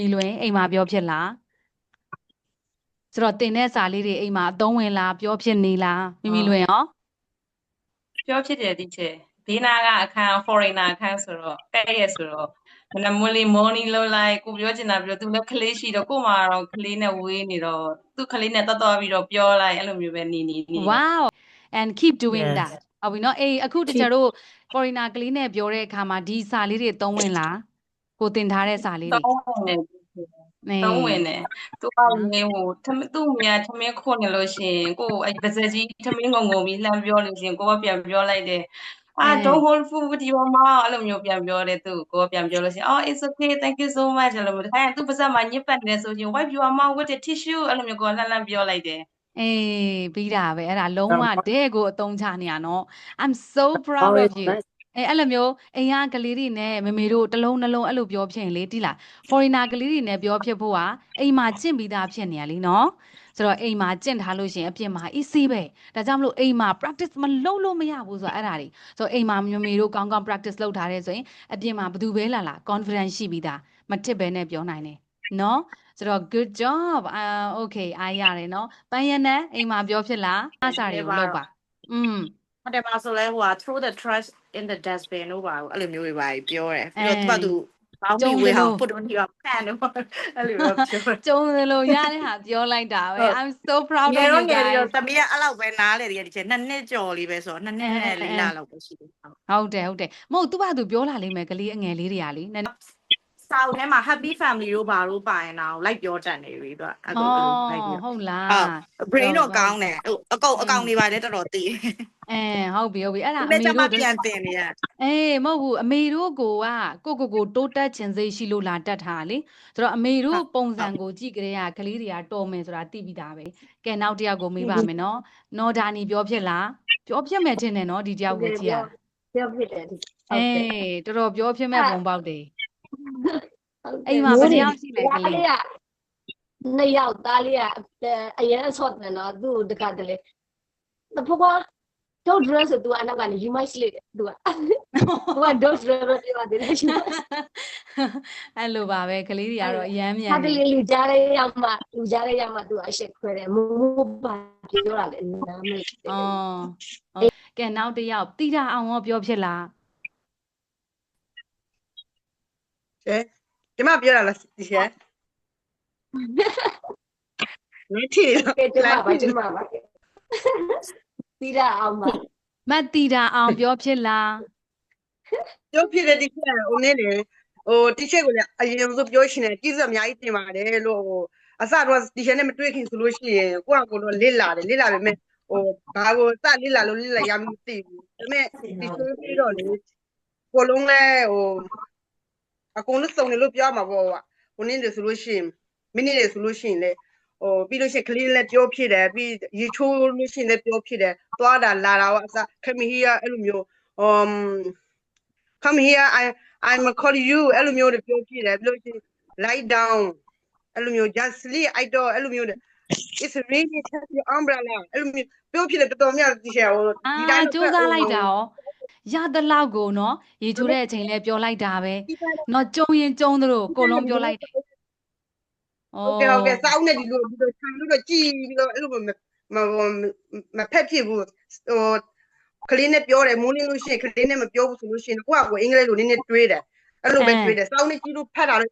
မိလွင်အိမ်မှာပြောဖြစ်လားဆိုတော့တင်တဲ့စာလေးတွေအိမ်မှာအသုံးဝင်လားပြောဖြစ်နေလားမိမိလွင်ရောပြောဖြစ်တယ်ဒီချက်ဘေးနာကအခန်း foreigner အခန်းဆိုတော့တဲ့ရဆိုတော့မနက်မွန်းလေး morning လုံးလိုက်ကိုပြောချင်တာပြောသူလည်းကလေးရှိတော့ကို့မှာတော့ကလေးနဲ့ဝေးနေတော့သူ့ကလေးနဲ့တော်တော်ပြီးတော့ပြောလိုက်အဲ့လိုမျိုးပဲနေနေနေ wow and keep doing Yes. that ဟုတ်ပြီနော်အေးအခုတကြတို့ foreigner ကလေးနဲ့ပြောတဲ့အခါမှာဒီစာလေးတွေသုံးဝင်လား ကိုတင်ထားတဲ့စာလေးတွေသုံးဝင်တယ်အေးသုံးဝင်တယ်သူကလေဟိုထမသူ့မြာထမင်းခွနေလို့ရှိရင်ကိုအဲ့ပါဇက်ကြီးထမင်းငုံငုံပြီးလှမ်းပြောလို့ရှိရင်ကိုကပြန်ပြောလိုက်တယ်အာအဲ don't hold food with your mouth အဲ့လိုမျိုးပြန်ပြောတယ်သူကိုကပြန်ပြောလို့ရှိရင် oh it's okay thank you so much အဲ့လိုမျိုးခိုင်းသူပါဇက်မှာညစ်ပတ်နေတယ်ဆိုရင် wipe your mouth with a tissue အဲ့လိုမျိုးကိုကလှမ်းလှမ်းပြောလိုက်တယ်အေးပြီးတာပဲအဲ့ဒါလုံးဝတဲ့ကိုအသုံးချနေရနော် I'm so proud of you အဲအဲ့လိုမျိုးအိမ်ကကလေးတွေနဲ့မမေတို့တစ်လုံးနှလုံးအဲ့လိုပြောဖြစ်ရင်လေတိလား foreigner ကလေးတွေနဲ့ပြောဖြစ်ဖို့ကအိမ်မှာကျင့်ပြီးသားဖြစ်နေရလीနော်ဆိုတော့အိမ်မှာကျင့်ထားလို့ရှရင်အပြင်မှာ easy ပဲဒါကြောင့်မလို့အိမ်မှာ practice မလုပ်လို့မရဘူးဆိုတာအဲ့ဒါတွေဆိုတော့အိမ်မှာမမေတို့ကောင်းကောင်း practice လုပ်ထားတဲ့ဆိုရင်အပြင်မှာဘယ်သူပဲလာလာ confidence ရှိပြီးသားမထစ်ပဲနဲ့ပြောနိုင်တယ်နော်ဆိုတော့ good job အာ okay အားရတယ်နော်ပန်းရနဲ့အိမ်မှာပြောဖြစ်လားအစားတွေကိုလုပ်ပါอืม ဟုတ်တယ်ပါဆိုလဲဟိုဟာ throw the trash in the dustbin လို့ပါဘူးအဲ့လိုမျိုးတွေပါပြောတယ်ပြီးတော့သူကသူဘောင်းမီဝေးအောင် put on your pan လို့အဲ့လိုမျိုးပြောတယ်ကျုံတယ်လို့ရတဲ့ဟာပြောလိုက်တာပဲဟုတ် I'm so proud ငယ် of တော့ you ငယ် guys တော့တမီးကအဲ့လောက်ပဲနားလေတကယ်ဒီချက်နှစ်နှစ်ကျော်လေးပဲဆိုတော့နှစ်နှစ်နဲ့လေးလလောက်ပဲရှိတယ်ဟုတ်ဟုတ်တယ်ဟုတ်တယ်မဟုတ်သူ့ဘာသူပြောလာလိမ့်မယ်ကလေးအငယ်လေးတွေကလေနည်းနည်း စာအုပ်ထဲမှာ happy family တို့ဘာလို့ပါရင်တော့လိုက်ပြောတတ်နေပြီသူကအဲ့လိုအဲ့လိုလိုက်ပြောဟုတ်လားဟုတ် brain တော့ကောင်းတယ်ဟိုအကောင်အကောင်တွေပါလေတော်တော်သိတယ်အဲဟုတ်ပြီဟုတ်ပြီအဲ့ဒါဒီအနေ့မေကျမှတို့ပြန်တင်နေရအေးမဟုတ်ဘူးအမေတို့ကိုကကိုကိုကိုတိုးတက်ခြင်းစိတ်ရှိလို့လာတက်ထားလေဆိုတော့အမေတို့ပုံစံကိုကြည့်ကြတဲ့ကကလေးတွေကတော်မယ်ဆိုတာသိပြီးသားပဲကဲနောက်တစ်ယောက်ကိုမေးပါမယ်နော်နော်ဒါနီပြောဖြစ်လားပြောဖြစ်မယ်ထင်တယ်နော်ဒီတစ်ယောက်ကိုကြည့်ရပြောဖြစ်တယ်ဒီအေးတော်တော်ပြောဖြစ်မဲ့ပုံပေါက်တယ်ဟုတ်တယ် အိမ်မှာဘယ်နှစ်ယောက်ရှိလဲကလေးကနှစ်ယောက်သားလေးကအရင်ဆော့တယ်နော်သူ့တကတလေတဖွားဖွား don't dress ဆိုသူကအနောက်ကနေ you might sleep သူကသူက don't dress ပြောတယ်လေရှင်အဲ့လိုပါပဲကလေးတွေကတော့အရမ်းမြန်ဟာတနေလေလူကြားရရောက်မှလူကြားရရောက်မှသူကအရှက်ခွဲတယ်မူမူပါပြောတာလေနားမလို့။အော်ဟုတ်ကဲနောက်တစ်ယောက်တိတာအောင်ရောပြောဖြစ်လား ရှယ်ဒီမှာပြောတာလားဒီရှယ်မထီတော့ကဲဒီမှာပါဒီမှာပါပြီးတာအောင်မှာ။မတ်တိတာအောင်ပြောဖြစ်လားပြောဖြစ်တဲ့ဒီရှယ်ဟိုနေ့လေဟိုတီရှယ်ကိုလည်းအရင်ဆုံးပြောရှင်တယ်ကြီးစက်အများကြီးတင်ပါတယ်လို့ဟိုအစတော့တီရှယ်နဲ့မတွေ့ခင်ဆိုလို့ရှိရင်ကိုကကိုတော့လစ်လာတယ်လစ်လာပေမဲ့ဟိုဘာကိုစလစ်လာလို့လစ်လာရမသိဘူးဒါပေမဲ့ဒီဆိုပြီးတော့လေကိုလုံးလဲဟို အကုန်လုံးစုံတယ်လို့ပြောမှာပေါ့ကွာဟိုနေ့လေဆိုလို့ရှိရင်မိနစ်လေဆိုလို့ရှိရင်လေဟိုပြီးလို့ရှိရင်ကလေးလည်းပြောဖြစ်တယ်ပြီးရေချိုးလို့ရှိရင်လည်းပြောဖြစ်တယ်သွားတာလာတာကအစ come here အဲ့လိုမျိုး um come here i i'm call you အဲ့လိုမျိုးတွေပြောဖြစ်တယ်ပြီးလို့ရှိရင် lie down အဲ့လိုမျိုး just sleep i do အဲ့လိုမျိုးတွေ it's really take your umbrella အဲ့လိုမျိုးပြောဖြစ်တယ်တော်တော်များဒီရှယ်ဟို။အာဒီတိုင်းစူးစမ်းလိုက်တာရော ရသလောက်ကိုနော်ရေချိုးတဲ့အချိန်လဲပြောလိုက်တာပဲ။နော်ကြုံရင်ကြုံသလိုကိုလုံးပြောလိုက်တယ်။ဟုတ်ကဲ့ဟုတ်ကဲ့စောင်းနေဒီလိုဒီလိုခြံလို့တော့ကြည်ပြီးတော့အဲ့လိုမမမဖက်ဖြစ်ဘူးဟိုကလေးနဲ့ပြောတယ်မိုးလင်းလို့ရှိရင်ကလေးနဲ့မပြောဘူးဆိုလို့ရှိရင်ကိုကကိုအင်္ဂလိပ်လိုနည်းနည်းတွေးတယ်အဲ့လိုပဲတွေးတယ်စောင်းနေကြည့်လို့ဖတ်တာတော့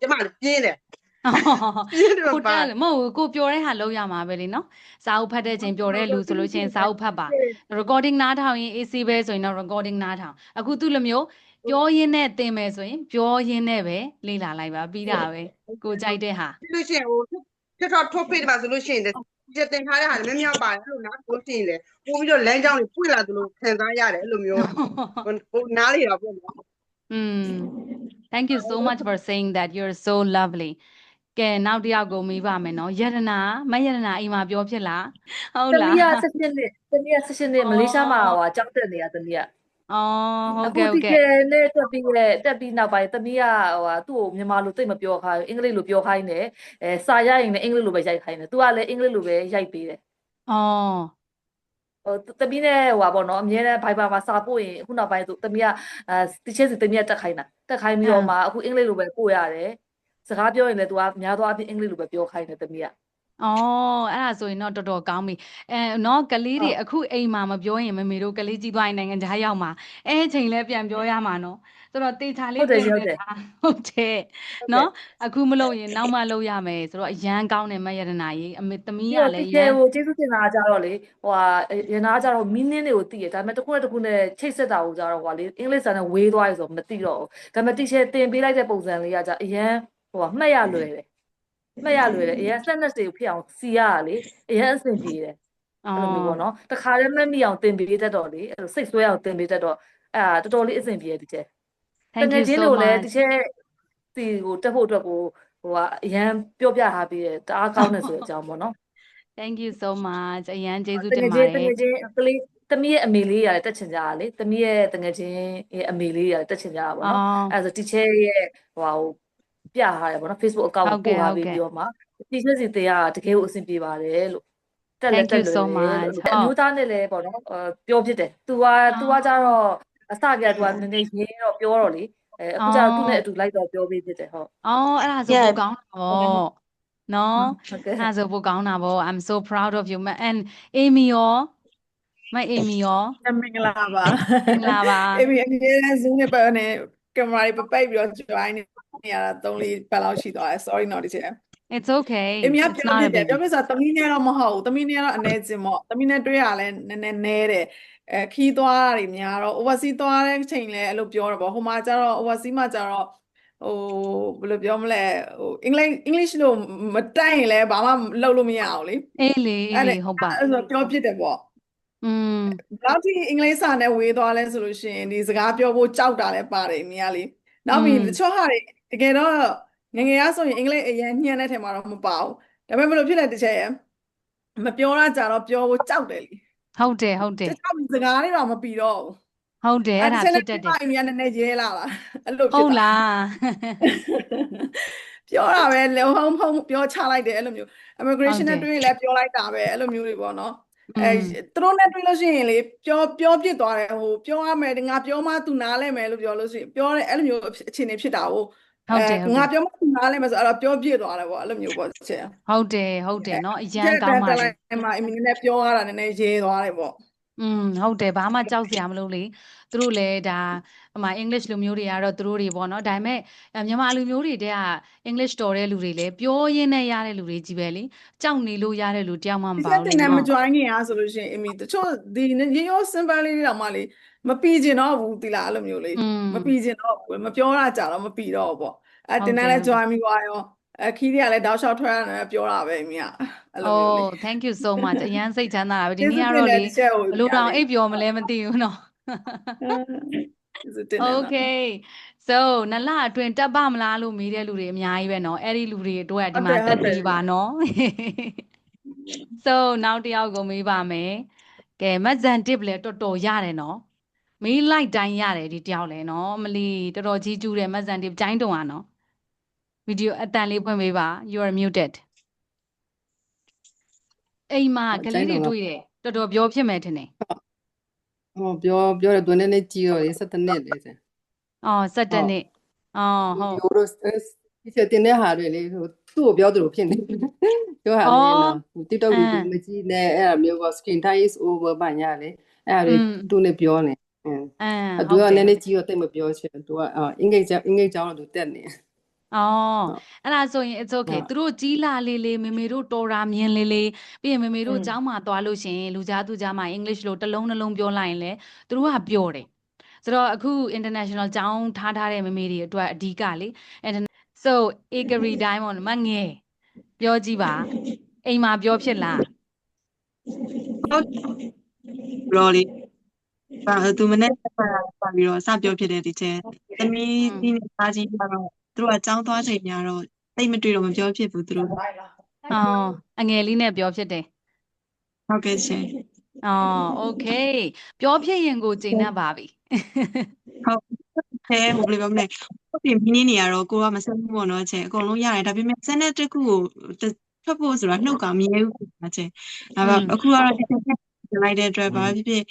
ကျမလည်းပြင်းတယ် ပြင်းတယ်ကိုပါတက်မဟုတ်ဘူးကိုပြောတဲ့ဟာလောက်ရမှာပဲလေနော်စာအုပ်ဖတ်တဲ့ချိန်ပြောတဲ့လူဆိုလို့ရှိရင်စာအုပ်ဖတ်ပါ recording နားထောင်ရင် AC ပဲဆိုရင်တော့ recording နားထောင်အခုသူ့လိုမျိုးပြောရင်းနဲ့သင်မယ်ဆိုရင်ပြောရင်းနဲ့ပဲလေ့လာလိုက်ပါပြီးတာပဲကိုကြိုက်တဲ့ဟာပြီးလို့ရှိရင်ဟိုထထထိုးဖေးတယ်ပါဆိုလို့ရှိရင်ကျတင်ထားတဲ့ဟာလည်းများများပါတယ်အဲ့လိုနားထိုးရှိရင်လေပို့ပြီးတော့လမ်းကြောင်းတွေပွင့်လာသလိုခံစားရတယ်အဲ့လိုမျိုးဟိုနားလေတော့ပေါ့နော်อืม thank you so much for saying that you're so lovely ကဲနောက်တစ်ယောက်ကိုမေးပါမယ်နော်ယရနာမယရနာအိမ်မှာပြောဖြစ်လားဟုတ်တလားမီးကဆက်ရှင်နှစ်တမီးကဆက်ရှင်နှစ်မလေးရှားမှာဟိုကြောက်တက်နေတာတမီးကအော်ဟုတ်အခုကဲ့ဟုတ်ဒီကဲ့ကဲနဲ့တက်ပြီးတဲ့တက်ပြီးနောက်ပိုင်းတမီးကဟိုဟာသူ့ကိုမြန်မာလိုသိပ်မပြောခိုင်းဘူးအင်္ဂလိပ်လိုပြောခိုင်းတယ်အဲစာရရင်လည်းအင်္ဂလိပ်လိုပဲရိုက်ခိုင်းတယ်သူကလည်းအင်္ဂလိပ်လိုပဲရိုက်ပေးတယ်အော်ဟိုတမီးနဲ့ဟိုဟာပေါ့နော်အမြဲတမ်း Viber မှာစာပို့ရင်အခုနောက်ပိုင်းသူတမီးကအဲတချင်းစီတမီးကတက်ခိုင်းတာတက်ခိုင်းပြီးတော့မှအခုအင်္ဂလိပ်လိုပဲပို့ရတယ် စကားပြောရင်လည်း तू ကများသောအားဖြင့်အင်္ဂလိပ်လိုပဲပြောခိုင်းတယ်သမီးကအော်အဲ့ဒါဆိုရင်တော့တော်တော်ကောင်းပြီအဲနော်ကလေးတွေအခုအိမ်မှာမပြောရင်မမေတို့ကလေးကြီးသွားရင်နိုင်ငံခြားရောက်မှာအဲအချိန်လဲပြန်ပြောရမှာနော်ဆိုတော့တေချာလေးဟုတ်တယ်သင်ဟုတ်တယ်တာဟုတ်တယ်နော်အခုမလုပ်ရင်နောက်မှလုပ်ရမယ်ဆိုတော့အရန်ကောင်းတယ်မယရနာကြီးအမေသမီးကပြီးတော့လည်းတအကရယ်န်ကိုကျေးဇူးတင်တာကြတော့လေဟိုဟာရနာကြတော့ meaning တွေကိုသိရဒါပေမဲ့တစ်ခုနဲ့တစ်ခုနဲ့ချိတ်ဆက်တာကိုကြတော့ဟိုဟာလေအင်္ဂလိပ်စာနဲ့ဝေးသွားပြီဆိုတော့မသိတော့ဘူးဒါပေမဲ့တီချာတင်ပေးလိုက်တဲ့ပုံစံလေးကကြအရန် ဟိုဟာမှတ်ရလွယ်တယ်မှတ်ရလွယ်တယ်အရန် sentence တွေကိုဖြစ်အောင်စီရတာလေအရန်အဆင်ပြေတယ်အော်အဲ့လိုမျိုးပေါ့နော်တခါတည်းမက်မိအောင်တင်ပေးတတ်တော့လေအဲ့လိုစိတ်ဆွဲအောင်တင်ပေးတတ်တော့အဲ့ဒါတော်တော်လေးအဆင်ပြေတယ်တီချာတ thank က you ယ်ချင်း so လို့လည်း much တချက်ဒီကိုတက်ဖို့အတွက်ကိုဟိုကအရန်ပြောပြထားပြီးတယ်တအားကောင်းတယ်ဆိုတဲ့အကြောင်းပေါ့နော် thank you so much အရန်ကျေးဇူးတတင်ကယ်ပါချင်းတတယ်ကယ်ချင်းကလေးသမီးရဲ့အမေလေးရတယ်တက်ချင်ကြတာလေသမီးရဲ့တကယ်ချင်းရဲ့အမေလေးရတယ်တက်ချင်ကြတာပေါ့နော်အော်အဲ့ဒါဆို teacher ရဲ့ဟိုဟာကို ပြထားတယ်ပေါ့နော် Facebook account ဟုတ် ကို ကဲ့ ပို့ထား ဟုတ် ပြီး ကဲ့ ပြီးတော့မှ teacher စီတင်ရတာတကယ်ကိုအဆင်ပြေပါတယ်လို့တက်လက် Thank တက် you လွယ် so တယ် much လို့အမျိုးသားနဲ့လည်းပေါ့နော်အဲပြောဖြစ်တယ် तू က तू ကကြတော့အစကတည်းက तू ကနည်းနည်းရင်းတော့ပြောတော့လေအဲအခုကျတော့သူ့နဲ့အတူလိုက်တော့ပြောပေးဖြစ်တယ်ဟုတ် အော်အဲ့ဒါဆို Yeah. ပိုကောင်းတာပေါ့နော် ဟုတ်ကဲ့ အဲ့ဒါဆိုပိုကောင်းတာပေါ့ I'm so proud of you and Amy ရောမ Amy ရော မင်္ဂလာပါ မင်္ဂလာပါ အေးမီအမြဲတမ်း Zoom နဲ့ပတ်နေကင်မရာတွေပပိတ်ပြီးတော့ join နေ ရတာ3လေးပတ်လောက်ရှိသွားတယ် sorry နော်ဒီချက် It's okay အေးမီက it's ပြော not ပြ a တယ် big ပြောပြဆိုသမီးနဲ့တော့မဟုတ်ဘူးသမီးနဲ့တော့အနေချင်းပေါ့သမီးနဲ့တွေ့ရလဲနည်းနည်းနဲတယ်အဲခီးသွားတာတွေများတော့ overseas သွားတဲ့ချိန်လဲအဲ့လိုပြောတော့ပေါ့ဟိုမှာကျတော့ overseas မှာကျတော့ဟိုဘယ်လိုပြောမလဲဟို English English လို့မတိုက်ရင်လဲဘာမှလုပ်လို့မရအောင်လေအေးလေအေးအဲ့လေဟုတ်ပါအဲ့ဆိုပြောဖြစ်တယ်ပေါ့อืมဘယ်လောက်ထိအင်္ဂလိပ်စာနဲ့ဝေးသွားလဲဆိုလို့ရှိရင်ဒီစကားပြောဖို့ကြောက်တာလည်းပါတယ်အမြင်ကလေ နောက်ပြီးတချို့ဟာတွေတကယ်တော့ငငယ်ရဆိုရင်အင်္ဂလိပ်အရန်ညံ့တဲ့ထဲမှာတော့မပါဘူးဒါပေမဲ့ဘယ်လိုဖြစ်လဲတစ်ချက်ရယ်မပြောရကြတော့ပြောဖို့ကြောက်တယ်လေဟုတ်တယ်ဟုတ်တယ်ကြောက်ပြီးစကားလေးတော့မပြီးတော့ဘူးဟုတ်တယ်အဲ့ဒါဖြစ်တတ်တယ်အဲ့ဒီကနည်းနည်းရဲလာတာအဲ့လိုဖြစ်တာဟုတ်လားပြောတာပဲလုံးဟုတ်ဟုတ်ပြောချလိုက်တယ်အဲ့လိုမျိုး immigration နဲ့တွေ့ရင်လည်းပြောလိုက်တာပဲအဲ့လိုမျိုးတွေပေါ့နော် အဲ ม သူတို့နဲ့တွေ့လို့ရှိရင်လေပြောပြောပြစ်သွားတယ်ဟိုပြောရမယ်ငါပြောမှသူနားလဲမယ်လို့ပြောလို့ရှိရင်ပြောတယ်အဲ့လိုမျိုးအခြေအနေဖြစ်တာကို ဟုတ်တယ်ဟုတ် ငါ တယ် ပြောမှသူနားလဲမယ်ဆိုအဲ့တော့ပြောပြစ်သွားတယ်ပေါ့အဲ့လိုမျိုးပေါ့ချက် ဟုတ်တယ်ဟုတ်တယ်เนาะအရန် ချက် ကောင်းပါ တက် လေ လိုက်မှအမီနဲ့ပြောရတာနည်းနည်းရေးသွားတယ်ပေါ့ อืมဟုတ်တယ်ဘာမှကြောက်စရာမလိုလေသူတို့လည်းဒါဟိုမှာ English လူမျိုးတွေကတော့သူတို့တွေပေါ့နော်ဒါပေမဲ့အဲမြန်မာလူမျိုးတွေတဲ့က English တော်တဲ့လူတွေလည်းပြောရင်းနဲ့ရတဲ့လူတွေကြီးပဲလေကြောက်နေလို့ရတဲ့လူတယောက်မှမပါဘူးလေဒီကတည်းကမ join ခင်အားဆိုလို့ရှိရင်အမီတချို့ဒီရေရော simple လေးတွေတော့မှလေမပီကျင်တော့ဘူးဒီလားအဲ့လိုမျိုးလေမပီကျင်တော့ဘူးမပြောတာကြတော့မပီတော့ဘူးပေါ့အဲတင်တန်းလဲ join ပြီးသွားရော အဲခီးတွေကလည်းတောက်လျှောက်ထွက်ရတယ်ပြောတာပဲအမီကအဲ့လိုမျိုးလေ Oh thank you so much အရန်စိတ်ချမ်းသာတာပဲဒီ ကျေး နေ့ ဇူး ကတော့ တင်တယ် လေ ဒီချက်ကို ဘယ်လိုတောင် ပြ အိပ်ပျော်မလဲမသိဘူးเนาะ ကျေးဇူးတင်တယ်နော် Okay so နလအတွင်တက်ပါမလားလို့မေးတဲ့လူတွေအများကြီးပဲเนาะအဲ့ဒီလူတွေအတွက်ဒီမှာ ဟုတ်တယ် တက် ဟုတ်တယ် ပြီးပါเนาะ so နောက်တစ်ယောက်ကိုမေးပါမယ်ကဲမတ်ဇန်တစ်လည်းတော်တော်ရတယ်เนาะမေးလိုက်တိုင်းရတယ်ဒီတယောက်လည်းเนาะမလီတော်တော်ကြီးကျူးတယ်မတ်ဇန်တစ်ကြိုင်းတုံอ่ะเนาะ ဗီဒီယိုအတန်လေးဖွင့်ပေးပါ you are muted အိမ်မှာကလေးတွေတွေ့တယ်တော်တော်ပြောဖြစ်မယ်ထင်တယ်ဟောပြောပြောတယ်သူနည်းနည်းကြီးတော့လေ17နှစ်လေဆင်အော်17နှစ်အော်ဟုတ်ဒီလိုဒီချက်တင်တဲ့ဟာတွေလေဟိုသူ့ကိုပြောသလိုဖြစ်နေပြောဟာလေနော် TikTok ဗီဒီယိုမကြည့်နဲ့အဲ့ဒါမျိုးပေါ့ screen time is over ဘာညာလေအဲ့ဒါတွေသူနဲ့ပြောနေအင်းအင်းအတူကနည်းနည်းကြီးတော့တိတ်မပြောချင်သူကအင်္ဂလိပ်ကျောင်းအင်္ဂလိပ်ကျောင်းတော့သူတက်နေ အော် ဟုတ် အဲ့ဒါဆိုရင် it's okay ဟုတ် သူတို့ကြီးလာလေးလေးမေမေတို့တော်တာမြင်လေးလေးပြီးရင်မေမေတို့ อืม ကျောင်းမှာသွားလို့ရှရင်လူကြားသူကြားမှာ English လို့တစ်လုံးနှလုံးပြောလိုက်ရင်လေသူတို့ကပြောတယ်ဆိုတော့အခု international ကျောင်းထားထားတဲ့မေမေတွေအတွက်အဓိကလေ interna- so ဧကရီတိုင်းပေါ့နော်မငယ်ပြောကြည့်ပါအိမ်မှာပြောဖြစ်လား ရောလေးဘာသူမနဲ့ဆက်ပါပြီးတော့စပြောဖြစ်တဲ့ဒီချက်သမီး อืม ဒီနေ့သားကြီးကတော့ သူတို့ကចောင်းသွားချိန်များတော့တိတ်မတွေ့တော့မပြောဖြစ်ဘူးသူတို့ အော်အငယ်လေးနဲ့ပြောဖြစ်တယ် ဟုတ်ကဲ့ရှင် အော် okay ပြောဖြစ်ရင်ကိုကျေနပ်ပါပြီ အဲဟိုဘယ်လိုပြောမလဲဟုတ်ပြီမင်းနေနေရတော့ကိုကမဆက်ဘူးပေါ့နော်ချက်အကုန်လုံးရတယ်ဒါပေမဲ့စက်နဲ့တစ်ခုကိုတစ်ထွက်ဖို့ဆိုတာနှုတ်ကမရဲဘူးပေါ့နော်ချက်ဒါပေ อื မဲ့ ม အခုကတော့ဒီချက်လိုက်တဲ့အတွက်ဘာဖြစ်ဖြစ်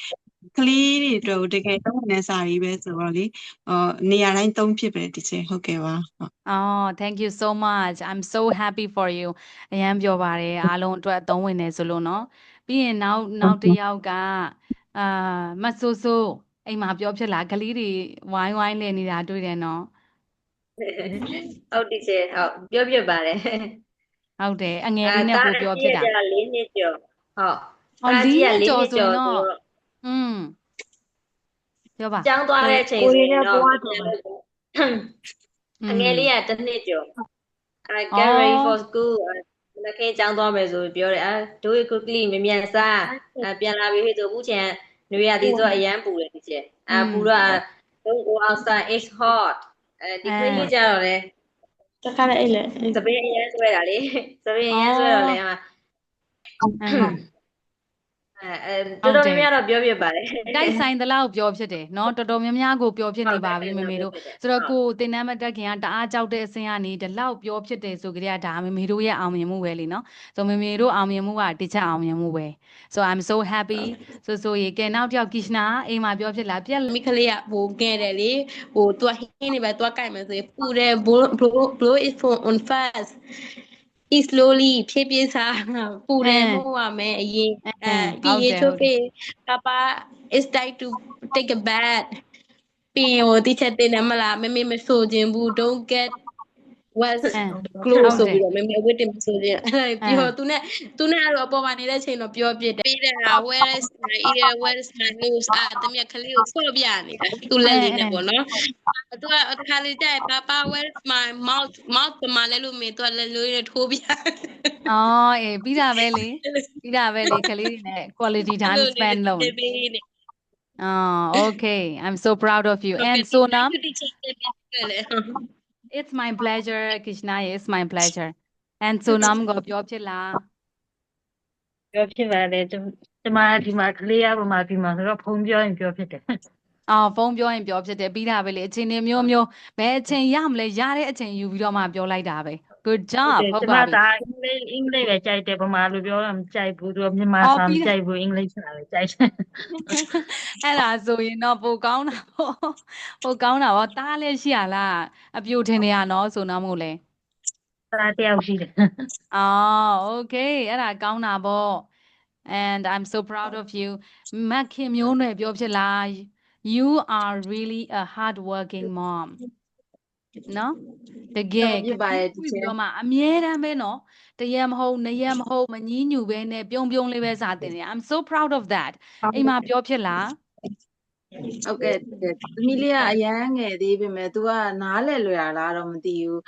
ကလေးတွေတို့တကယ်သုံးနေတဲ့စာရီပဲဆိုတော့လေဟောနေရာတိုင်းသုံးဖြစ်ပဲဒီချေဟုတ်ကဲ့ပါဟုတ် Oh thank you so much I'm so happy for you အရန်ပြောပါတယ်အားလုံးအတွက်အသုံးဝင်နေဆိုလို့နော်ပြီးရင်နောက်နောက်တစ်ယောက်ကအာမတ်ဆိုးဆိုးအိမ်မှာပြောဖြစ်လားကလေးတွေဝိုင်းဝိုင်းလည်နေတာတွေ့တယ်နော်ဟုတ်ဒီချေဟုတ်ပြောပြပါတယ်ဟုတ်တယ်အငယ်လေးနဲ့ကိုပြောဖြစ်တာတာလေးနှစ်ကျော်ဟုတ်ဟောသားလေးကြီးကနှစ်လေးကျော်နှစ်ဆိုရင်ကျော်တော့ဆိုတော့ อืมပြောပါကျောင်းသွားတဲ့အချိန်ဆိုရင်တော့ကိုယ်နဲ့ဘွားကျော်တယ်အငယ်လေးကတစ်နှစ်ကျော်အဲအော် get ready for school အဲမနက်ခင်းကျောင်းသွားမယ်ဆိုပြောတယ်အဲ do it quickly မြန်မြန်စားအဲပြန်လာပြီဆိုအခုချိန်နွေရသည်ဆိုအရန်ပူတယ်ဒီချက်အဲပူတော့ don't go outside it's hot အဲဒီခလေးကြတော့လေတခါလေအဲ့လေသပင်းအရန်ဆွဲတာလေသပင်းအရန်ဆွဲတော့လေအမ အင်း အဲအဲတော်တော်များများတော့ပြောပြပါတယ် တိုက်ဆိုင်သလောက်ပြောဖြစ်တယ်เนาะတော်တော်များများကိုပြောဖြစ်နေပါပြီမေမေတို့ဆိုတော့ကိုယ်တင်တန်းမတက်ခင်ကတအားကြောက်တဲ့အဆင့်ကနေဒီလောက်ပြောဖြစ်တယ်ဆိုကြတဲ့ဒါမေမေတို့ရဲ့အောင်မြင်မှုပဲလीเนาะဆိုမေမေတို့အောင်မြင်မှုကတစ်ချက်အောင်မြင်မှုပဲ so i'm so happy ဆိုဆိုရေကဲနောက်တစ်ယောက်ကစ္စနာအိမ်မှာပြောဖြစ်လားပြက် မိခလေးကဟိုငဲတယ်လေဟိုသူကဟင်းနေပဲသူကကြိုက်မယ်ဆိုရင်ပူတယ် blow blow blow it for on fast is slowly ဖြည်းဖြည်းစားပူတယ်မှုရမယ်အရင်အဲပြီးရေချိုးပေး papa it's time to take a bath ပြီးရင်ဟိုတိချက်တင်တယ်မလားမမေမဆိုခြင်းဘူး don't get was အင်း close ဆိုပြီးတော့မမေဝတ်တင်မဆိုခြင်းအဲ့ပြီးတော့သူနဲ့သူနဲ့အဲ့လိုအပေါ်မှာနေတဲ့ချိန်တော့ပြောပြတယ်ပြီးတဲ့ဟာ where is my ear where is my nose အာတမီးကလေးကိုဆော့ပြနေတာသူလက်လေးနဲ့ပေါ့နော်သူကတခါလေကြာပပ where is my mouth mouth ပမာလဲလို့မေသူကလည်းလို့ရထိုးပြအော်အေးပြီးတာပဲလေပြီးတာပဲလေကလေးတွေနဲ့ quality time spend လုပ်နေအော် okay i'm so proud of you and sonam it's my pleasure krishna it's my pleasure and sonam ကိုပြောဖြစ်လားပြောဖြစ်ပါတယ်ကျကျမဒီမှာကလေးရပမာဒီမှာဆိုတော့ဖုန်းပြောရင်ပြောဖြစ်တယ်အော်ဖုန်းပြောရင်ပြောဖြစ်တယ်ပြီးတာပဲလေအချိန်တွေမျိုးမျိုးဘယ်အချိန်ရမလဲရတဲ့အချိန်ယူပြီးတော့မှပြောလိုက်တာပဲ good job ဟုတ်ကျမပါပြီဒါအင်္ဂလိပ်အင်္ဂလိပ်ပဲကြိုက်တယ်ဗမာလိုပြောတာမကြိုက်ဘူးသူကမြန်မာအော်စာမပြီးတယ် ကြိုက်ဘူးအင်္ဂလိပ်စာပဲကြိုက်တယ် အဲ့ဒါဆိုရင်တော့ပိုကောင်းတာပေါ့ပိုကောင်းတာပေါ့တားလည်းရှိရလားအပြိုထင်နေရနော်ဆိုတော့မို့လဲစာတယောက်ရှိတယ် အော် okay အဲ့ဒါကောင်းတာပေါ့ and I'm so proud of you မက်ခင်မျိုးနွယ်ပြောဖြစ်လား you are really a hard working mom နော်တကယ်ပြပါတယ်ကဒီတိချေပြီးတော့မှအမြဲတမ်းပဲနော်တရက်မဟုတ်နှစ်ရက်မဟုတ်မငီးညူပဲနဲ့ပြုံးပြုံးလေးပဲစာတင်နေ I'm so proud of that အိမ်မှာပြောဖြစ်လားဟုတ်ကဲ့သမီးလေးကအရန်ငယ်သေးပေမဲ့ तू ကနားလဲလွယ်တာလားတော့မသိဘူး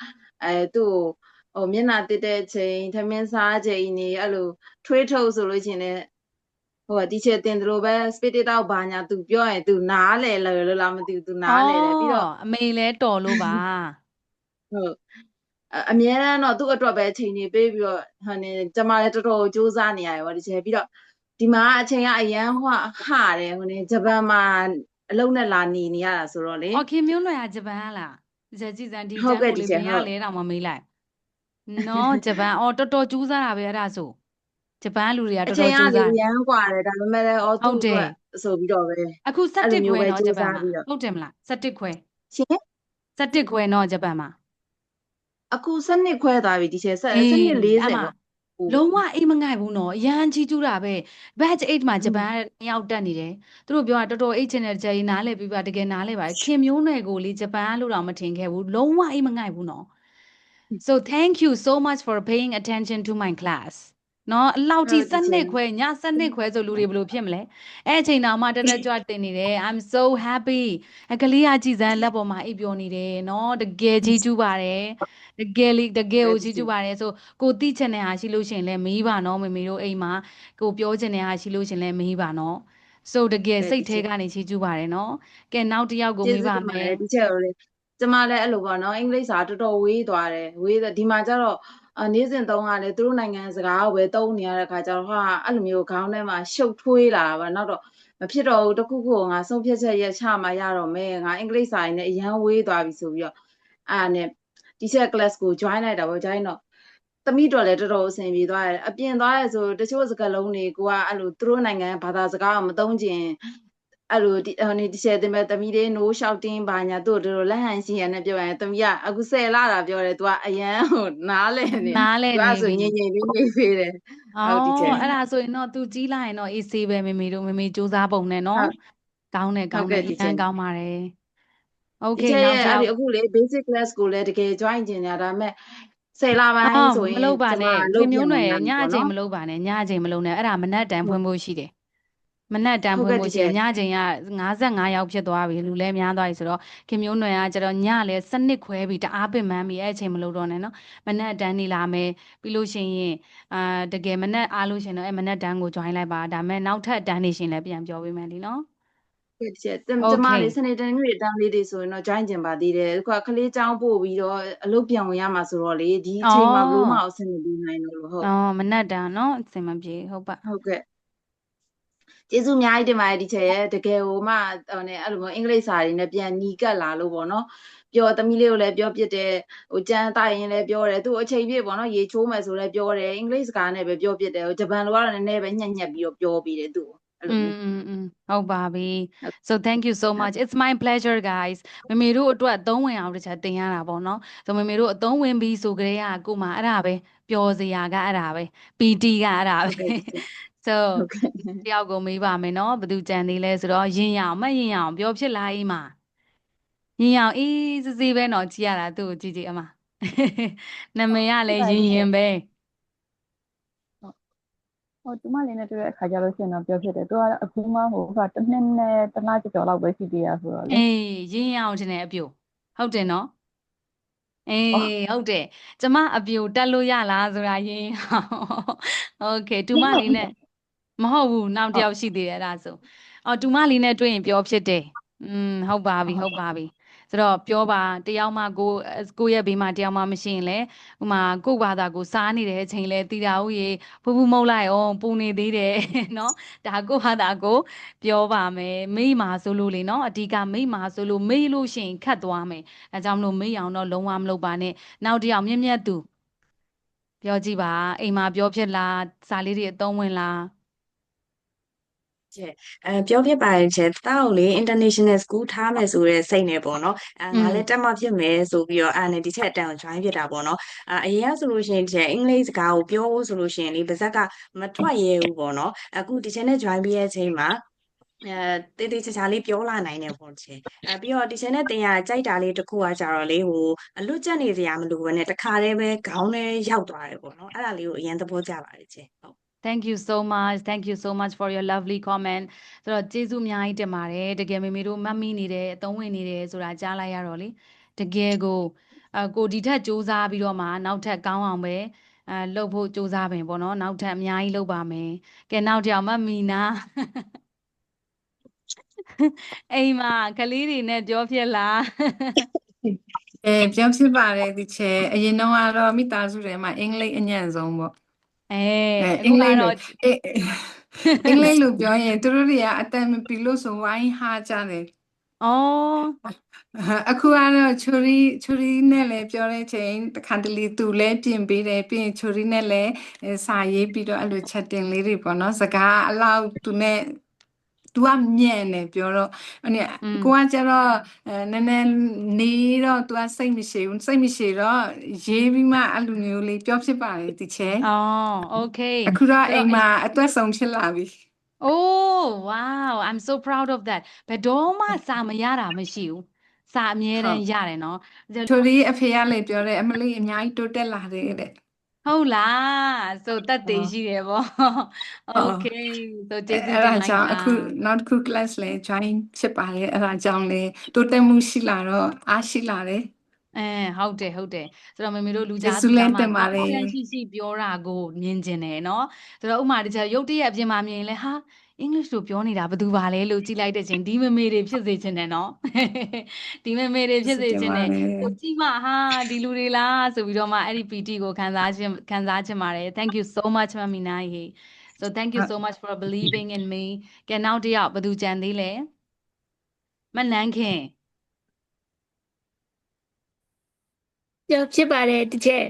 အဲသူ့ကိုဟိုမျက်နှာတစ်တဲ့အချိန်ထမင်းစားချိန်နေအဲ့လိုထွေးထုတ်ဆိုလို့ရှရင်လည်း ဟိုတီချာတင်တယ်လို့ပဲ spit it out ဘာညာ तू ပြောရင် तू နားလဲလွယ်လို့လားမသိဘူး तू နားလဲတယ်ပြီးတော့ အော်အမေလဲတော်လို့ပါ ဟုတ်အအမြဲတမ်းတော့သူ့အတွက်ပဲအချိန်နေပေးပြီးတော့ဟိုနေကျမလည်းတော်တော်ကြိုးစားနေရတယ်ဗောဒီချေပြီးတော့ဒီမှာအချိန်ကအရန်ဟွာဟတယ်ဟိုနေဂျပန်မှာအလုံးနဲ့လာနေနေရတာဆိုတော့လေ အော်ခင်မျိုးနွယ်ကဂျပန်ကလားဂျက်ကြည်စံဒီ ဟုတ် တန်း ကဲ့ ကိုလေ teacher မင်းက ဟုတ် လဲတော့မမေးလိုက်နော်ဂျပန်အော်တော်တော်ကြိုးစားတာပဲအဲ့ဒါဆို ဂျပန်လူတွေက အ တော် ချိန် တော် က ကြိုး လေ စား ရန်กว่าတယ်ဒါပေမဲ့လည်းအော် ဟု သူ့ တ်တ အတွက် ယ်ဆိုပြီးတော့ပဲ အခု အဲ့လို 17 မျိုး ခွဲ ပဲ နော် ကြိုး ဂျပန် စား မှာ ပြီးတော့ ဟုတ်တယ်မလား17ခွဲ ရှင် 17ခွဲနော်ဂျပန်မှာ အခုစနစ်ခွဲသွားပြီဒီချေဆက် အေး စနစ်40 အဲ့မှာ ပေါ့ဟုတ် လုံးဝအိမ်မငိုက်ဘူးနော်အရန်ကြီးကျူးတာပဲ batch 8မှာဂျပန်ကနှစ်ယောက်တက်နေတယ်သူတို့ပြောတာတော်တော်အိတ်ချင်တဲ့ဂျယ်ကြီးနားလဲပြီးပါတကယ်နားလဲပါခင်မျိုးနွယ်ကိုလေဂျပန်ကလို့တော့မထင်ခဲ့ဘူးလုံးဝအိမ်မငိုက်ဘူးနော် so thank you so much for paying attention to my class နော်အလောက်ထိဟုတ်စ teacher နစ်ခွဲညစနစ်ခွဲဆိုလူတွေဘယ်လိုဖြစ်မလဲအဲ့အချိန်တောင်မှတက်တက်ကြွတင်နေတယ် I'm so happy အကလေးကကြည်စမ်းလက်ပေါ်မှာအိပ်ပျော်နေတယ်နော်တကယ်ကြီးကျူးပါတယ်တကယ်လေးတကယ်ကိုကြီးကျူးပါတယ်ဆိုကိုသိချင်တဲ့ဟာရှိလို့ရှရင်လဲမေးပါနော်မေမေတို့အိမ်မှာကိုပြောချင်တဲ့ဟာရှိလို့ရှရင်လဲမေးပါနော် so တကယ်ဟုတ်စိတ်ထဲ teacher ကနေကြီးကျူးပါတယ်နော်ကဲနောက်တစ်ယောက်ကိုကျေးမေးဇူးပါတင်ပါမယ်တယ်ဒီချက်ကိုလေကျမလည်းအဲ့လိုပေါ့နော်အင်္ဂလိပ်စာတော်တော်ဝေးသွားတယ်ဝေးတယ်ဒီမှာကျတော့ အနေ့စဉ်သုံးကလေသူတို့နိုင်ငံစကားကိုပဲသုံးနေရတဲ့ခါကျတော့ဟာအဲ့လိုမျိုးခေါင်းထဲမှာရှုပ်ထွေးလာတာပါနောက်တော့မဖြစ်တော့ဘူးတစ်ခုခုကိုငါဆုံးဖြတ်ချက်ရချမှရတော့မယ်ငါအင်္ဂလိပ်စာရင်းနဲ့အရန်ဝေးသွားပြီဆိုပြီးတော့အဲ့ဒါနဲ့ဒီချက် class ကို join လိုက်တာပေါ့ join တော့သမီးတော်လည်းတော်တော်အဆင်ပြေသွားတယ်အပြင်သွားရဲဆိုတချို့စကားလုံးတွေကိုကအဲ့လိုသူတို့နိုင်ငံဘာသာစကားကိုမသုံးကျင် အဲ့လိုဒီဟိုနေတချေတင်မဲ့တမီးလေး no shouting ဘာညာတို့တို့လက်ဟန်ရှင်ရနဲ့ပြောရင်တမီးကအခု10လတာပြောတယ် तू ကအရန်ဟိုနားလဲနေနားလဲနေ तू ဆိုငိမ့်ငိမ့်လေးနေဖေးတယ်ဟုတ်ဒီချေအဲ့ဒါဆိုရင်တော့ तू ကြီးလာရင်တော့ AC ပဲမေမေတို့မေမေစူးစမ်းပုံနဲ့နော်ကောင်းတယ်ကောင်းတယ်အရန်ကောင်းပါတယ် okay နောက်ကျအခုလေ basic class ကိုလည်းတကယ် join ကျင်ကြဒါပေမဲ့ဆယ်လာပိုင်းဆိုရင်မလုပ်ပါနဲ့မျိုးနွယ်ညအချိန်မလုပ်ပါနဲ့ညအချိန်မလုပ်နဲ့အဲ့ဒါမနှက်တန်ဖွင့်ဖို့ရှိတယ် မနက်တန်ဖွင့်ဖို့ရှိရင်ညချိန်က55ရောက်ဖြစ်သွားပြီလူလဲများသွားပြီဆိုတော့ခင်မျိုးနွယ်ကကျတော့ညလဲစနစ်ခွဲပြီးတအားပင်ပန်းပြီးအဲ့အချိန်မလို့တော့နဲ့နော်မနက်တန်နေလာမယ်ပြီးလို့ရှိရင်အာတကယ်မနက်အားလို့ရှိရင်တော့အဲ့မနက်တန်ကို join လိုက်ပါဒါမဲ့နောက်ထပ်တန်နေရှင်လဲပြန်ပြောပေးမယ်လीနော်ဟုတ်ကဲ့ကျမလေးစနေတန်တွေတန်လေးတွေဆိုရင်တော့ join ကျင်ပါသေးတယ်ခုကကလေးចောင်းပို့ပြီးတော့အလုပ်ပြန်ဝင်ရမှာဆိုတော့လေဒီအချိန်မှာဘလို့မအောင်ဆင်မပြေနိုင်တော့လို့ဟုတ်အော်မနက်တန်နော်အဆင်မပြေဟုတ်ပါဟုတ်ကဲ့ ကျေးဇူးအများကြီးတင်ပါတယ်ဒီချက်ရဲ့တကယ်ဟိုမှဟိုねအဲ့လိုမျိုးအင်္ဂလိပ်စာတွေနဲ့ပြန်ညီကပ်လာလို့ပေါ့နော်ပြောသမီးလေးကိုလည်းပြောပြတယ်ဟိုကြမ်းတိုက်ရင်လည်းပြောတယ်သူအချိန်ပြည့်ပေါ့နော်ရေချိုးမယ်ဆိုလည်းပြောတယ်အင်္ဂလိပ်စကားနဲ့ပဲပြောပြတယ်ဟိုဂျပန်လိုကတော့နည်းနည်းပဲညှက်ညက်ပြီးတော့ပြောပြီးတယ်သူ့ကိုအဲ့ อื လို ม မျိုး อืมอืมဟုတ်ပါပြီ ဟုတ် so thank you so ဟုတ် much it's my pleasure guys မမေတို့အတွက်အသုံးဝင်အောင်တစ်ချက်တင်ရတာပေါ့နော်ဆိုမမေတို့အသုံးဝင်ပြီးဆိုကြတဲ့ကကိုမှအဲ့ဒါပဲပျော်စရာကအဲ့ဒါပဲ PT ကအဲ့ဒါ ဟုတ် ပဲ ကဲ့ဒီချက် so ဟုတ်ကဲ့ တယောက်ကိုမေးပါမယ်နော်ဘယ်သူကြံသေးလဲဆိုတော့ရင်ရအောင်မရင်ရအောင်ပြောဖြစ်လာအေးမှာရင်ရအောင်အေးစစ်စစ်ပဲနော်ကြည်ရတာသူ့ကိုကြည့်ကြည့်အမ နာမည်ကလည်းရင်ရင်ပဲ ဟိုကျမလေးနဲ့တွေ့တဲ့အခါကျလို့ရှိရင်တော့ပြောဖြစ်တယ်သူကအခုမှဟိုကတစ်နှစ်နဲ့တစ်လကျော်ကျော်လောက်ပဲရှိသေးရဆိုတော့လေ အေးရင်ရအောင်တင်တယ်အပြိုဟုတ်တယ်နော် အေးဟုတ်တယ်ကျမအပြိုတက်လို့ရလားဆိုတာရင်ရအောင်โอเคတူမလေးနဲ့ မဟုတ်ဘူးနောက်တစ်ယောက်ရှိသေးတယ်အဲ့ဒါဆိုအော်တူမလေးနဲ့တွေ့ရင်ပြောဖြစ်တယ်อืมဟုတ်ပါပြီဟုတ်ပါပြီဆိုတော့ပြောပါတယောက်မှကိုကိုယ့်ရဲ့ဘေးမှာတယောက်မှမရှိရင်လေဥမာကိုယ့်ဘာသာကိုစားနေတဲ့အချိန်လဲတီတာဦးရေဖူးဖူးမုတ်လိုက်အောင်ပူနေသေးတယ်เนาะဒါကိုယ့်ဘာသာကို ပြောပါမယ်မိမာဆိုလို့လေเนาะအဓိကမိမာဆိုလို့မေးလို့ရှိရင်ခတ်သွားမယ်အဲကြောင့်မလို့မေးအောင်တော့လုံးဝမလုပ်ပါနဲ့နောက်တစ်ယောက်မြက်မြက်သူပြောကြည့်ပါအိမ်မှာပြောဖြစ်လားစာလေးတွေအသုံးဝင်လား ချက်အဲပြောပြပါတယ်ချက်တောက်လေ international school ထားမယ်ဆိုတဲ့စိတ်နဲ့ပေါ့နော်အဲอืငါมလည်းတက်မှဖြစ်မယ်ဆိုပြီးတော့အဲ့နဲ့ဒီချက်အတန်ကို join ဖြစ်တာပေါ့နော်အဲအရင်ကဆိုလို့ရှိရင်ဒီချက်အင်္ဂလိပ်စကားကိုပြောဖို့ဆိုလို့ရှိရင်လေပါဇက်ကမထွက်ရဲဘူးပေါ့နော်အခုဒီချက်နဲ့ join ပြီးရဲ့အချိန်မှာအဲတေးသေးချာချာလေးပြောလာနိုင်တယ်ပေါ့ချက်အဲပြီးတော့ဒီချက်နဲ့တင်ရကြိုက်တာလေးတစ်ခုကကြတော့လေဟိုအလွတ်ကျက်နေစရာမလိုဘဲနဲ့တခါတည်းပဲခေါင်းထဲရောက်သွားတယ်ပေါ့နော်အဲ့ဒါလေးကိုအရင်သဘောကျပါတယ်ချက်ဟုတ် Thank you so much thank you so much for your lovely comment ဆိုတော့ကျေးဇူးအများကြီးတင်ပါတယ်တကယ်မေမေတို့မှတ်မိနေတယ်အသုံးဝင်နေတယ်ဆိုတာကြားလိုက်ရတော့လေတကယ်ကိုအကိုဒီထက်စူးစမ်းပြီးတော့မှနောက်ထပ်ကောင်းအောင်ပဲအဲလှုပ်ဖို့စူးစမ်းမယ်ပေါ့နော်နောက်ထပ်အများကြီးလုပ်ပါမယ်ကဲနောက်တစ်ယောက်မတ်မီနာအိမ်မှာကလေးတွေနဲ့ပြောဖြစ်လားအဲပြောဖြစ်ပါတယ်ဒီချေအရင်တော့ကတော့မိသားစုထဲမှာအင်္ဂလိပ်အညံ့ဆုံးပေါ့ အဲအဲအအင်္ဂလိပ်ခုလိုကတော့အဲအင်္ဂလိပ်လိုပြောရင်သူတို့တွေကအတန်မပီလို့ဆိုဝိုင်းဟာကြတယ်อ๋อအခုကတော့ချူရီချူရီနဲ့လည်းပြောတဲ့ချိန်တခါတလေသူလည်းပြင်ပေးတယ်ပြီးရင်ချူရီနဲ့လည်းအဲစာရေးပြီးတော့အဲ့လိုချက်တင်လေးတွေပေါ့နော်စကားအလောက်သူနဲ့ သူကမြန်တယ်ပြောတော့ဟိုနေကိုကကျတော့နည်းနည်းနေတော့သူကစိတ်မရှိဘူးစိတ်မရှိတော့ရေးပြီးမှအဲ့လိုမျိုးလေးပြောဖြစ်ပါလေဒီချဲ။အော် okay အခုတော့အိမ်မှာအသက်ဆုံးဖြစ်လာပြီ။ Oh wow I'm so proud of that ဘယ်တော့မှစာမရတာမရှိဘူးစာအမြဲတမ်းရတယ်နော်ထိုဒီအဖေကလည်းပြောတယ်အမလေးအများကြီးတိုးတက်လာတယ်တဲ့ ဟုတ်လားဆိုတက်သေး ဟုတ် ရှိတယ်ပေါ့ ဟုတ် Okay ဆိုကျေးဇူး အဲ့ တင် ဒါ လိုက် ကြောင့် တာ အခုနောက်တစ်ခု class လဲ join ဖြစ်ပါတယ်အဲ့ဒါကြောင့်လဲတိုးတက်မှုရှိလာတော့အားရှိလာတယ် အဲဟုတ်တယ်ဟုတ်တယ်ဆိုတော့မမေတို့လူ ကျေး ကြား ဇူး သူ လဲ ကြားမှာ တင်ပါတယ် confidence ရှိရှိပြောတာကိုမြင်ကျင်တယ်เนาะဆိုတော့ဥပမာတစ်ချက်ရုပ်တရက်အပြင်မှာမြင်ရင်လဲဟာ အင်္ဂလိပ်လိုပြောနေတာဘယ်သူပါလဲလို့ကြည့်လိုက်တဲ့ချင်းဒီမမေတွေဖြစ်စေချင်တယ်နော်ဒီမမေတွေဖြစ်စေချင်တယ်ကိုကြည့်မဟာဒီလူတွေလားဆိုပြီးတော့မှအဲ့ဒီ PT ကိုခံစားခြင်းခံစားခြင်းပါတယ် thank you so much မမီနာဟေ so thank you so much for believing in me ကဲနောက်တစ်ယောက်ဘယ်သူကြံသေးလဲမနန်းခင်ပြောဖြစ်ပါတယ်တစ်ချက်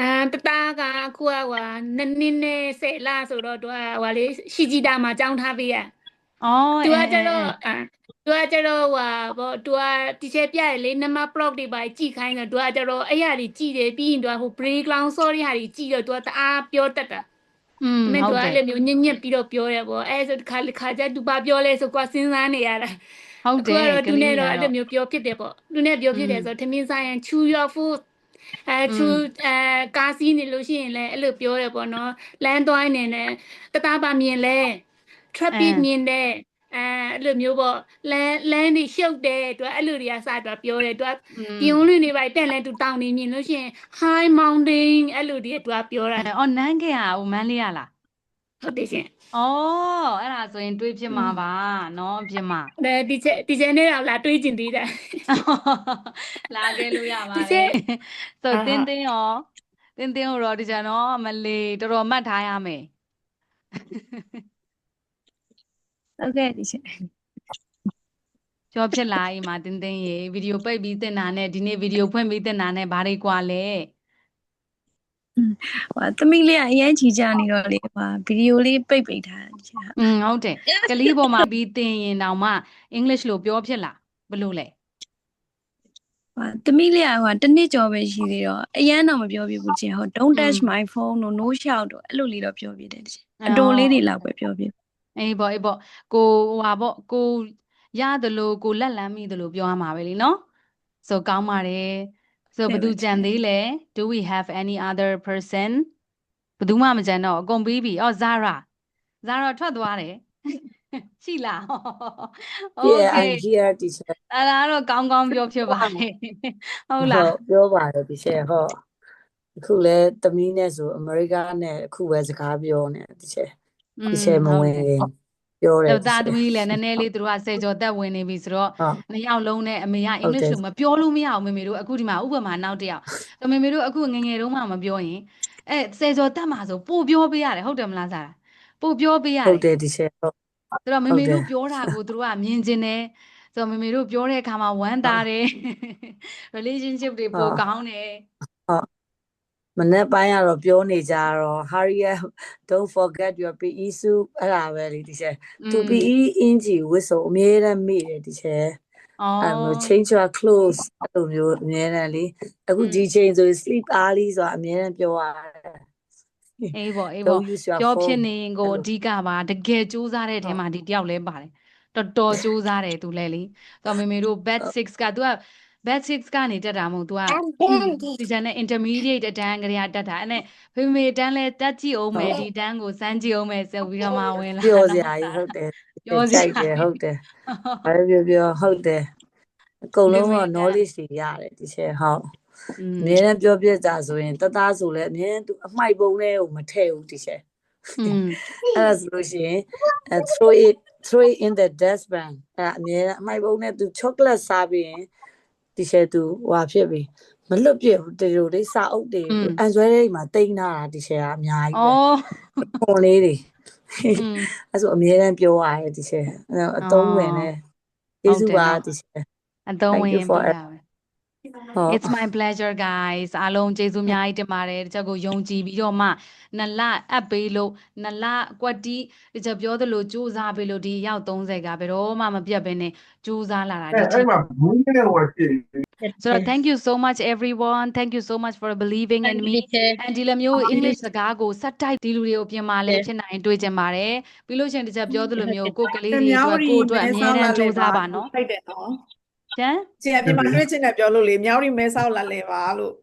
အမ်တတားကခုကဟွာနှစ်နှစ်နဲ့ဆယ်လဆိုတော့သူကဟွာလေရှိကြီးတာမှာကြောင်းထားပေးရအော်သူကကျတော့သူကကျတော့ဟွာဘောသူကတီချဲပြရလေနမ prop တွေပါကြည်ခိုင်းတော့သူကကျတော့အဲ့ရတွေကြည်တယ်ပြီးရင်သူကဟို playground sorry ဟာတွေကြည်တော့သူကတအားပြောတတ်တာอืมမင်းတို့အဲ့လိုမျိုးညံ့ညက်ပြီးတော့ပြောရပေါ့အဲ့ဆိုတစ်ခါတစ်ခါကျသူပါပြောလဲဆိုကွာစဉ်းစားနေရတာဟုတ်တယ်ကတော့သူနဲ့တော့အဲ့လိုမျိုးပြောဖြစ်တယ်ပေါ့သူနဲ့ပြောဖြစ်တယ်ဆိုတော့ထမင်းဆိုင်ချူ your food အဲသူအဲကားစီးနေလို့ရှိရင်လည်းအဲ့လိုပြောတယ်ပေါ့နော်လမ်းသွားနေတယ်တသားပါမြင်လဲ traffic မြင်တယ်အဲအဲ့လိုမျိုးပေါ့လမ်းလမ်းတွေရှုပ်တယ်သူအဲ့လိုတွေကစတော့ပြောတယ်သူပြင်းလွင်နေပါတက်လဲသူတောင်နေမြင်လို့ရှိရင် high mountain အဲ့လိုတွေသူကပြောတာအော်နန်းခဲ့ရဟိုမန်းလေးရလား ဟုတ်တယ်ရှင်။အော်အဲ့ဒါဆိုရင်တွေးဖြစ်မှာပါနော်ဖြစ်မှာ။ဒါဒီချက်ဒီချက်နဲ့တော့လာတွေးကျင်သေးတယ်။လာခဲ့လို့ရပါတယ်။ဆိုတင်းတင်းရောတင်းတင်းရောဒီချက်နော်မလေးတော်တော်မှတ်ထားရမယ်။ဟုတ်ကဲ့ဒီချက်။ကြောဖြစ်လာအိမ်မှာတင်းတင်းရေဗီဒီယိုပိတ်ပြီးတင်တာနဲ့ဒီနေ့ဗီဒီယိုဖွင့်ပြီးတင်တာနဲ့ဘာတွေကွာလဲ။ ဟိုသမီးလေးကအရင်ကြီးကြနေတော့လေဟိုဗီဒီယိုလေးပိတ်ပိတ်ထားကြ။อืมဟုတ်တယ်။ကလေးပေါ်မှာပြီးသင်ရင်တောင်မှအင်္ဂလိပ်လိုပြောဖြစ်လားဘလို့လဲ။ဟိုသမီးလေးကဟိုတနစ်ကျော်ပဲရှိသေးတော့အရင်တော့မပြောပြဘူးချင်းဟို don't touch my phone တို့ no shout တို့အဲ့လိုလေးတော့ပြောပြတယ်ချင်း။အတော်လေးတွေလောက်ပဲပြောပြ။အေးပေါ့အေးပေါ့ကိုဟိုဟာပေါ့ကိုရတယ်လို့ကိုလက်လန်းမိတယ်လို့ပြောရမှာပဲလीနော်။ဆိုကောင်းပါတယ်။ ဆိုဘယ်သူကြံသေးလဲ do we have any other person ဘယ်သူမှမကြံတော့အကုန်ပြီးပြီအော် Zara Zara ထွက်သွားတယ်ရှိလား Yeah, Okay I'm here, teacher. အဲ့ဒါတော့ကောင်းကောင်းပြောဖြစ်ပါတယ်ဟုတ်လားဟုတ်ပြောပါတယ် teacher ဟုတ်အခုလဲသမီးနဲ့ဆိုအမေရိကနဲ့အခုပဲစကားပြောနေ teacher อืม teacher မဟုတ်ဝင်တယ်ခင် ပြောတယ်တော့သား teacher သမီးလည်းနည်းနည်းလေးသူတို့ကဆယ်ကျော်သက်ဝင်နေပြီဆိုတော့ဟုတ်နှစ်ယောက်လုံးနဲ့အမေကအင်္ဂလိပ်ဟုတ်တယ်လိုမပြောလို့မရအောင်မေမေတို့အခုဒီမှာဥပမာနောက်တစ်ယောက်ဆိုမေမေတို့အခုငယ်ငယ်တုန်းမှမပြောရင်အဲဆယ်ကျော်သက်မှာဆိုပို့ပြောပေးရတယ်ဟုတ်တယ်မလားစားပို့ပြောပေးရဟုတ်တယ်တယ် teacher ဟုတ်ဆိုတော့မေဟုတ်မေတယ်တို့ပြောတာကိုသူတို့ကမြင်ကျင်တယ်ဆိုတော့မေမေတို့ပြောတဲ့အခါမှာဝမ်းသာတယ် relationship တွေဟုပိုတ်ကောင်းတယ်ဟုတ် မနေ့ပိုင်းကတော့ပြောနေကြတော့ hurry up don't forget your PE suit အဲ့ဒါပဲလေဒီချက် to PE inji ဝတ်စုံအမြဲတမ်းမိတယ်ဒီချက်အဲ့လို change your clothes အဲ့လိုမျိုးအမြဲတမ်းလေအခုဒီချိန်ဆို sleep early ဆိုတာအမြဲတမ်းပြောရတယ်အေးပေါ့အေးပေါ့ပြောဖြစ်နေရင်ကိုအဓိကပါတကယ်စူးစမ်းတဲ့အထဲမှာဒီတယောက်လဲပါတယ်တော်တော်စူးစမ်းတယ်သူလဲလေတော်မေမေတို့ bad 6ကသူက batch 6ကနေတက်တာမဟုတ် तू က season နဲ့ intermediate အတန်းကလေးကတက်တာအဲ့နဲ့ဖေမေတန်းလဲတက်ကြည့်အောင်မယ်ဒီတန်းကိုစမ်းကြည့်အောင်မယ်ဆိုပြီးတော့မှဝင်လာပြောစရာကြီးဟုတ်တယ်ပြောစရာကြီးဟုတ်တယ်ဘာပြောပြောဟုတ်တယ်အကုန်လုံးက knowledge တွေရတယ်ဒီချက်ဟုတ်အများနဲ့ပြောပြကြဆိုရင်တသားဆိုလဲအများသူအမိုက်ပုံလဲကိုမထဲ့ဘူးဒီချက်အဲ့ဒါဆိုလို့ရှိရင် throw it throw it in the dustbin အဲ့အများအမိုက်ပုံနဲ့သူ chocolate စားပြီးရင် ဒီချက်သူဟွာဖြစ်ပြီမလွတ်ပြဘူးဒီလိုလေးစာအုပ်တွေအန်ဆွဲတဲ့အိမ်မှာတိန်းထားတာဒီချက်ကအများကြီးပဲ။အော်ပုံလေးတွေအဲ့ဆိုအမြဲတမ်းပြောရတယ်ဒီချက်အသုံးဝင်တယ်ကျေးဇူးပါဒီချက်အသုံးဝင်ပါ It's my pleasure guys အားလုံးကျေးဇူးအများကြီးတင်ပါတယ်တချက်ကိုယုံကြည်ပြီးတော့မှနလအပ်ပေးလို့နလကွက်တီတချက်ပြောသလိုစူးစမ်းပေးလို့ဒီရောက်30ကဘယ်တော့မှမပြတ်ဘဲနဲ့စူးစမ်းလာတာအဲဒီထိအဲ့မှာမင်းနဲ့ဟိုဖြစ်ဆိုတော့ thank you so much everyone thank you so much for believing in me and ဒီလိုမျိုး English စကားကိုစက်တိုက်ဒီလူတွေကိုပြင်မာလဲဖြစ်နိုင်တွေ့ကြပါတယ်ပြီးလို့ရှိရင်တချက်ပြောသလိုမျိုးကိုယ်ကလေးတွေမြောအတွက်က်ရီကိုယ့်အတွက်မဲအမြဲဆောက်တလာမ်းစူးလဲစပါမ်းပါနော်ထိုက် တယ်နော် ကျန် ကျင်အပြင်မှာတွေ့ချင်တယ်ပြောလို့လေမြောက်ရီမဲဆောက်လာလဲပါလို့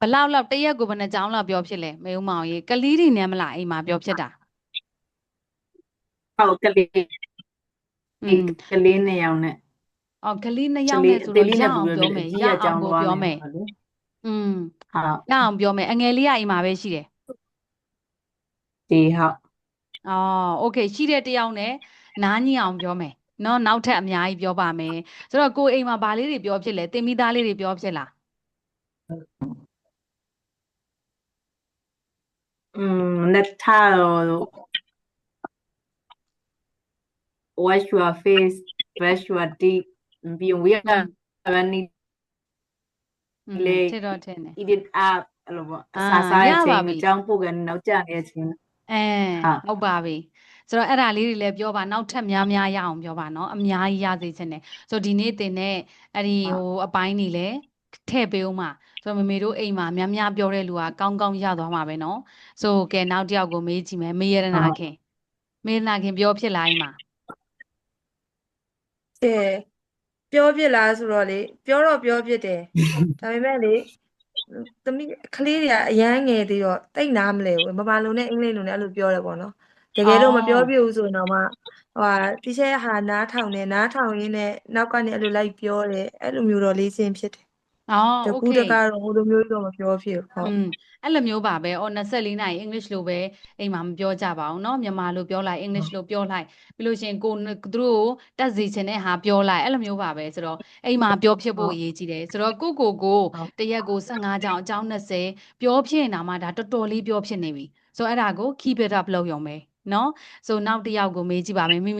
ဘလောက်လောက်တရက်ကိုဘယ်နှကြောင်းလောက်ပြောဖြစ်လဲမေဦးမောင်ကြီးကလေးတွေနဲ့မလားအိမ်မှာပြောဖြစ်တာ ဟုတ်ကလေး อืม ကလေးနှစ်ယောက်နဲ့ အော်ကလေးနှစ် က ယောက် လေး နဲ့ အ ဆို သေး တော့ လေး ရ နဲ့ အောင် ဘူး ပြော လေ မယ် အကြီး ရ က အောင် ကြောင်း ကို သွား ပြော နေ မယ် ပါလေ อืม ဟုတ် ရအောင်ပြောမယ်အငယ်လေးကအိမ်မှာပဲရှိတယ် ဒီဟုတ် အော်โอเคရှိတဲ့တယောက်နဲ့နားညင်အောင်ပြောမယ် နော်နောက်ထပ်အများကြီးပြောပါမယ်ဆိုတော့ကိုအိမ်မှာဗာလေးတွေပြောဖြစ်လဲတင်မိသားလေးတွေပြောဖြစ်လားอืม nettado wash your face brush your teeth ပြီးရင် we are running လေချစ်တော့တယ် edit up အဲ့လိုပေါ့အစားစားရဲ့အချိန်ကြောင်းပို့ကန်နောက်ကျနေတဲ့အချိန်အဲဟုတ်ပါပြီ ဆိုတော့အဲ့ဒါလေးတွေလည်းပြောပါနောက်ထပ်များများရအောင်ပြောပါနော်အများကြီးရစေချင်တယ်ဆိုတော့ဒီနေ့တင်တဲ့အဲ့ဒီဟိုအပိုင်းတွေလည်းထည့်ပေးဦးမှာဆိုတော့မမေတို့အိမ်မှာများများပြောတဲ့လူကကောင်းကောင်းရသွားမှာပဲနော်ဆိုကဲနောက်တစ်ယောက်ကိုမေးကြည့်မယ်မေရတနာခင်မေရတနာခင်ပြောဖြစ်လာအိမ်မှာအဲပြောပြလားဆိုတော့လေပြောတော့ပြောပြတယ်ဒါပေမဲ့လေသမီးကလေးတွေကအရန်ငယ်သေးတော့တိတ်နားမလဲဘူးမမလုံးနဲ့အင်္ဂလိပ်လုံးနဲ့အဲ့လိုပြောတယ်ပေါ့နော် တကယ်လို့မပြောပြဘူးဆိုရင်တော့မှဟိုဟာတီချဲဟာနားထောင်တယ်နားထောင်ရင်းနဲ့နောက်ကနေအဲ့လိုလိုက်ပြောတယ်အဲ့လိုမျိုးတော့လေးစင်ဖြစ်တယ် အော် တ โอ ကူ เค တကတော့ဟိုလိုမျိုးကြီးတော့မပြောဖြစ်ဘူးဟုတ် อืมအဲ့လိုမျိုးပါပဲ။အော်24နာရီ English လို့ပဲအိမ်မှာမပြောကြပါဘူးเนาะမြန်မာလို့ပြောလိုက် English လို့ပြောလိုက်ပြီးလို့ရှရင်ကိုသူတို့ကိုတက်စီချင်တဲ့ဟာပြောလိုက်အဲ့လိုမျိုးပါပဲဆိုတော့အိမ်မှာပြောဖြစ်ဖို့အရေးကြီးတယ်ဆိုတော့ကိုကိုကိုတရက်ကို15ကြောင်အကြောင်း20ပြောဖြစ်နေတာမှဒါတော်တော်လေးပြောဖြစ်နေပြီဆိုတော့အဲ့ဒါကို keep it up လုပ်ရုံပဲ နော်ဆိုနောက်တစ်ယောက်ကိုမေးကြည့်ပါမယ်မိ